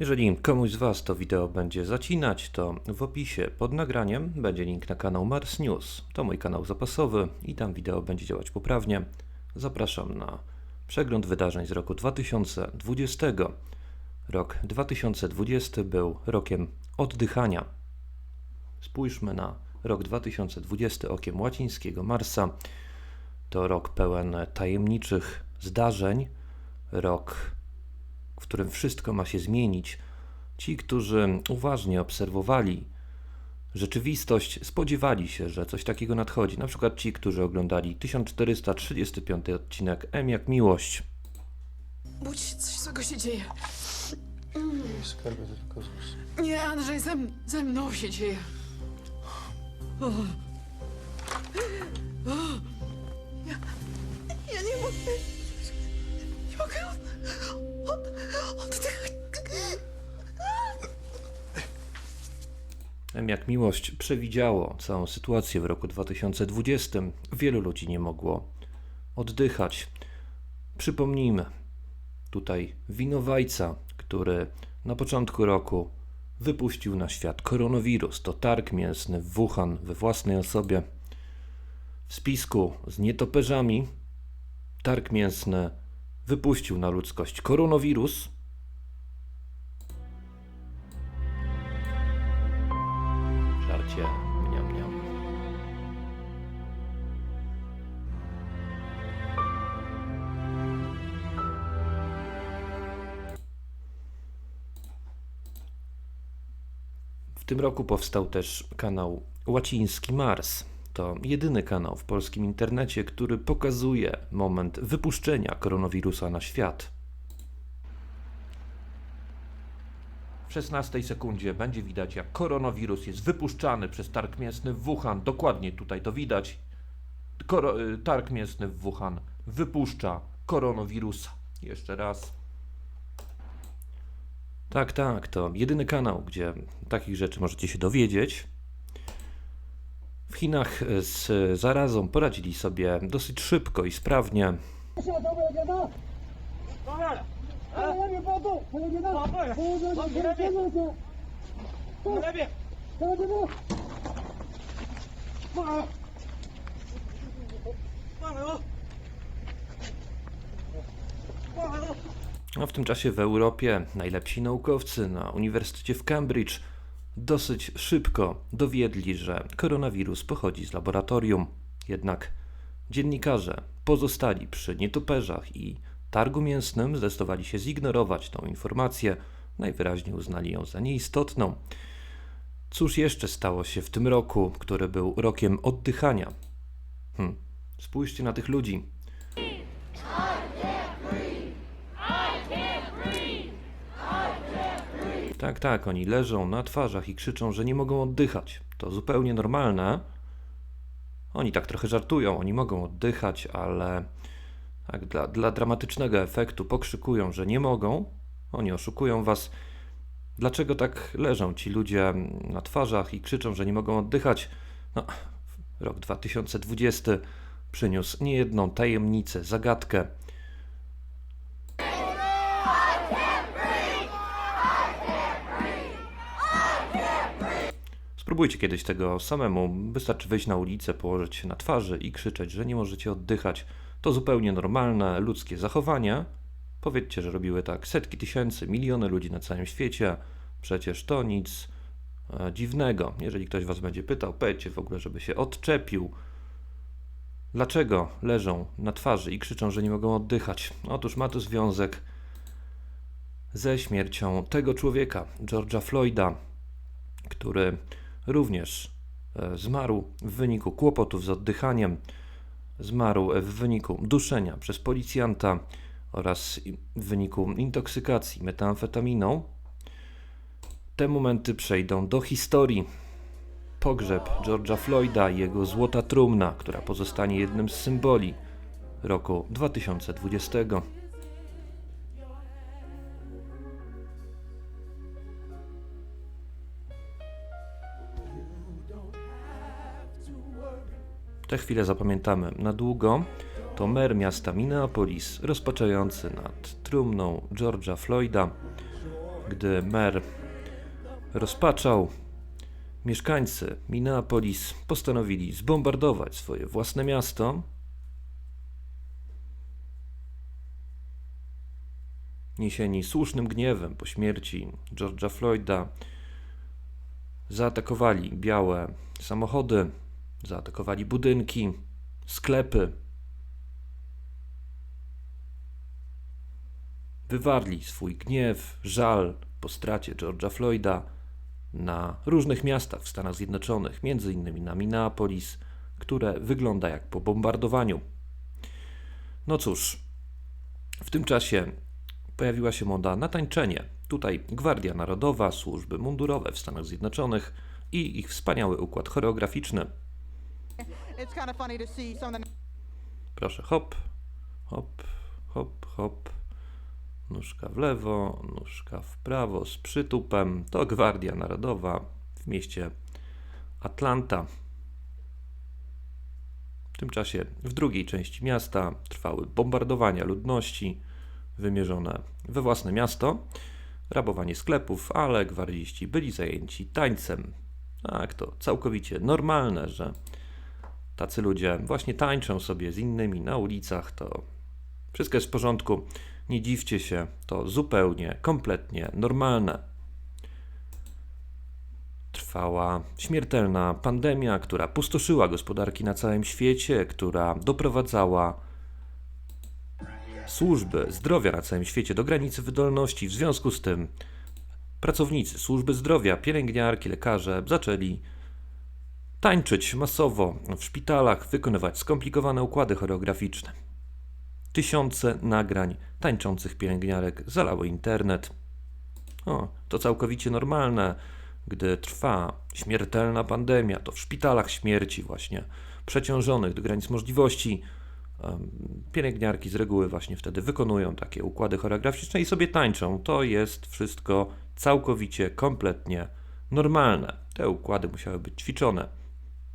Jeżeli komuś z Was to wideo będzie zacinać, to w opisie pod nagraniem będzie link na kanał Mars News. To mój kanał zapasowy i tam wideo będzie działać poprawnie. Zapraszam na przegląd wydarzeń z roku 2020. Rok 2020 był rokiem oddychania. Spójrzmy na rok 2020 okiem łacińskiego Marsa. To rok pełen tajemniczych zdarzeń, rok w którym wszystko ma się zmienić. Ci, którzy uważnie obserwowali rzeczywistość, spodziewali się, że coś takiego nadchodzi. Na przykład ci, którzy oglądali 1435 odcinek M jak miłość. Budź się, coś złego się dzieje. Tylko zus. Nie, Andrzej, ze, ze mną się dzieje. O. O. Ja, ja nie mogę. Nie mogę od, od, jak miłość przewidziało całą sytuację w roku 2020. Wielu ludzi nie mogło oddychać. Przypomnijmy, tutaj winowajca, który na początku roku wypuścił na świat koronawirus, to targ mięsny w Wuhan we własnej osobie. W spisku z nietoperzami targ mięsny wypuścił na ludzkość koronawirus. Żarcie. W tym roku powstał też kanał Łaciński Mars. To jedyny kanał w polskim internecie, który pokazuje moment wypuszczenia koronawirusa na świat. W 16 sekundzie będzie widać, jak koronawirus jest wypuszczany przez targ mięsny w Wuhan. Dokładnie tutaj to widać. Koro, y, targ mięsny w Wuhan wypuszcza koronawirusa. Jeszcze raz. Tak, tak, to jedyny kanał, gdzie takich rzeczy możecie się dowiedzieć. W Chinach e, z zarazą poradzili sobie dosyć szybko i sprawnie. No, w tym czasie w Europie najlepsi naukowcy na Uniwersytecie w Cambridge dosyć szybko dowiedli, że koronawirus pochodzi z laboratorium. Jednak dziennikarze pozostali przy nietoperzach i targu mięsnym zdecydowali się zignorować tą informację, najwyraźniej uznali ją za nieistotną. Cóż jeszcze stało się w tym roku, który był rokiem oddychania? Hm, spójrzcie na tych ludzi. Tak, tak, oni leżą na twarzach i krzyczą, że nie mogą oddychać. To zupełnie normalne. Oni tak trochę żartują, oni mogą oddychać, ale tak, dla, dla dramatycznego efektu pokrzykują, że nie mogą. Oni oszukują was. Dlaczego tak leżą ci ludzie na twarzach i krzyczą, że nie mogą oddychać? No, rok 2020 przyniósł niejedną tajemnicę, zagadkę. Spróbujcie kiedyś tego samemu. Wystarczy wyjść na ulicę, położyć się na twarzy i krzyczeć, że nie możecie oddychać. To zupełnie normalne, ludzkie zachowanie. Powiedzcie, że robiły tak setki tysięcy, miliony ludzi na całym świecie. Przecież to nic e, dziwnego. Jeżeli ktoś was będzie pytał, powiedzcie w ogóle, żeby się odczepił. Dlaczego leżą na twarzy i krzyczą, że nie mogą oddychać? Otóż ma to związek ze śmiercią tego człowieka, George'a Floyda, który również e, zmarł w wyniku kłopotów z oddychaniem, zmarł w wyniku duszenia przez policjanta oraz w wyniku intoksykacji metamfetaminą. Te momenty przejdą do historii. Pogrzeb George'a Floyda i jego złota trumna, która pozostanie jednym z symboli roku 2020. Te chwile zapamiętamy na długo. To mer miasta Minneapolis, rozpaczający nad trumną George'a Floyda. Gdy mer rozpaczał, mieszkańcy Minneapolis postanowili zbombardować swoje własne miasto. Niesieni słusznym gniewem po śmierci George'a Floyda, zaatakowali białe samochody, zaatakowali budynki, sklepy. Wywarli swój gniew, żal po stracie George'a Floyda na różnych miastach w Stanach Zjednoczonych, między innymi na Minneapolis, które wygląda jak po bombardowaniu. No cóż, w tym czasie pojawiła się moda na tańczenie. Tutaj Gwardia Narodowa, służby mundurowe w Stanach Zjednoczonych i ich wspaniały układ choreograficzny. It's kind of funny to see some of the Proszę, hop, hop, hop, hop. Nóżka w lewo, nóżka w prawo z przytupem. To Gwardia Narodowa w mieście Atlanta. W tym czasie w drugiej części miasta trwały bombardowania ludności wymierzone we własne miasto, rabowanie sklepów, ale gwardziści byli zajęci tańcem. Tak, to całkowicie normalne, że tacy ludzie właśnie tańczą sobie z innymi na ulicach, to wszystko jest w porządku. Nie dziwcie się, to zupełnie, kompletnie normalne. Trwała śmiertelna pandemia, która pustoszyła gospodarki na całym świecie, która doprowadzała służby zdrowia na całym świecie do granicy wydolności. W związku z tym pracownicy służby zdrowia, pielęgniarki, lekarze zaczęli tańczyć masowo w szpitalach, wykonywać skomplikowane układy choreograficzne. Tysiące nagrań tańczących pielęgniarek zalały internet. O, to całkowicie normalne, gdy trwa śmiertelna pandemia, to w szpitalach śmierci właśnie, przeciążonych do granic możliwości, pielęgniarki z reguły właśnie wtedy wykonują takie układy choreograficzne i sobie tańczą. To jest wszystko całkowicie, kompletnie normalne. Te układy musiały być ćwiczone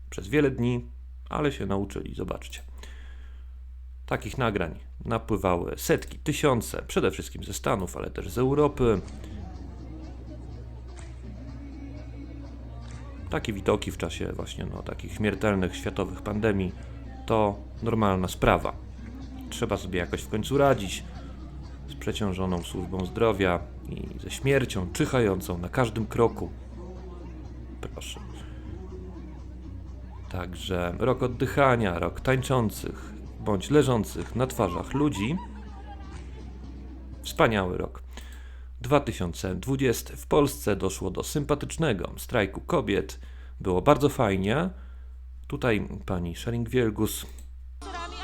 przez wiele dni, ale się nauczyli, zobaczcie. Takich nagrań napływały setki, tysiące, przede wszystkim ze Stanów, ale też z Europy. Takie widoki w czasie właśnie no, takich śmiertelnych światowych pandemii to normalna sprawa. Trzeba sobie jakoś w końcu radzić z przeciążoną służbą zdrowia i ze śmiercią czyhającą na każdym kroku. Proszę. Także rok oddychania, rok tańczących bądź leżących na twarzach ludzi. Wspaniały rok. 2020 w Polsce doszło do sympatycznego strajku kobiet. Było bardzo fajnie. Tutaj pani Schering-Wielgus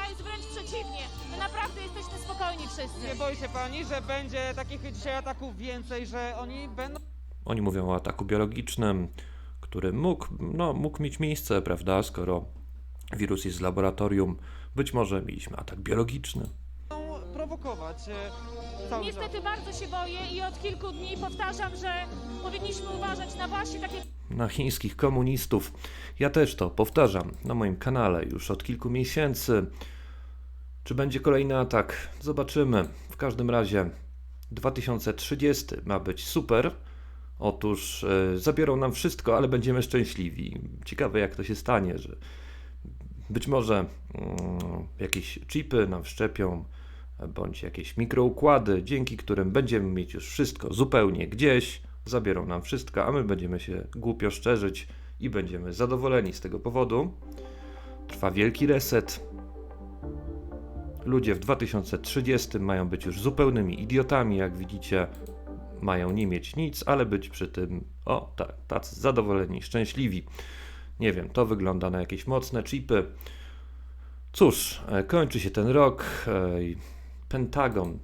a jest wręcz przeciwnie. My naprawdę jesteśmy spokojni wszyscy. Nie boi się pani, że będzie takich dzisiaj ataków więcej, że oni będą Oni mówią o ataku biologicznym, który mógł, no, mógł mieć miejsce, prawda, skoro wirus jest z laboratorium. Być może mieliśmy atak biologiczny. prowokować e, cały czas? Niestety bardzo się boję i od kilku dni powtarzam, że powinniśmy uważać na właśnie takie Na chińskich komunistów. Ja też to powtarzam na moim kanale już od kilku miesięcy. Czy będzie kolejny atak? Zobaczymy. W każdym razie 2030 ma być super. Otóż e, zabiorą nam wszystko, ale będziemy szczęśliwi. Ciekawe, jak to się stanie, że być może mm, jakieś chipy nam wszczepią, bądź jakieś mikroukłady, dzięki którym będziemy mieć już wszystko zupełnie gdzieś. Zabiorą nam wszystko, a my będziemy się głupio szczerzyć i będziemy zadowoleni z tego powodu. Trwa wielki reset. Ludzie w 2030 mają być już zupełnymi idiotami, jak widzicie. Mają nie mieć nic, ale być przy tym, o tak, tacy zadowoleni, szczęśliwi. Nie wiem, to wygląda na jakieś mocne chipy. Cóż, e, kończy się ten rok. e, Pentagon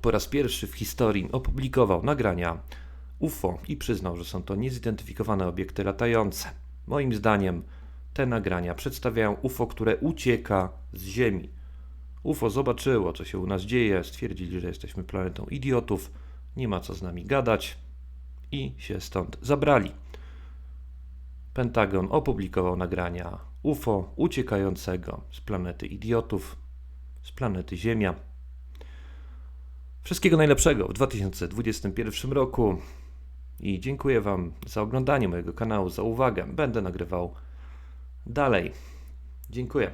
po raz pierwszy w historii opublikował nagrania UFO i przyznał, że są to niezidentyfikowane obiekty latające. Moim zdaniem te nagrania przedstawiają UFO, które ucieka z Ziemi. UFO zobaczyło, co się u nas dzieje, stwierdzili, że jesteśmy planetą idiotów, nie ma co z nami gadać i się stąd zabrali. Pentagon opublikował nagrania UFO uciekającego z planety idiotów. z planety Ziemia. Wszystkiego najlepszego w 2021 roku i dziękuję Wam za oglądanie mojego kanału, za uwagę. Będę nagrywał dalej. Dziękuję.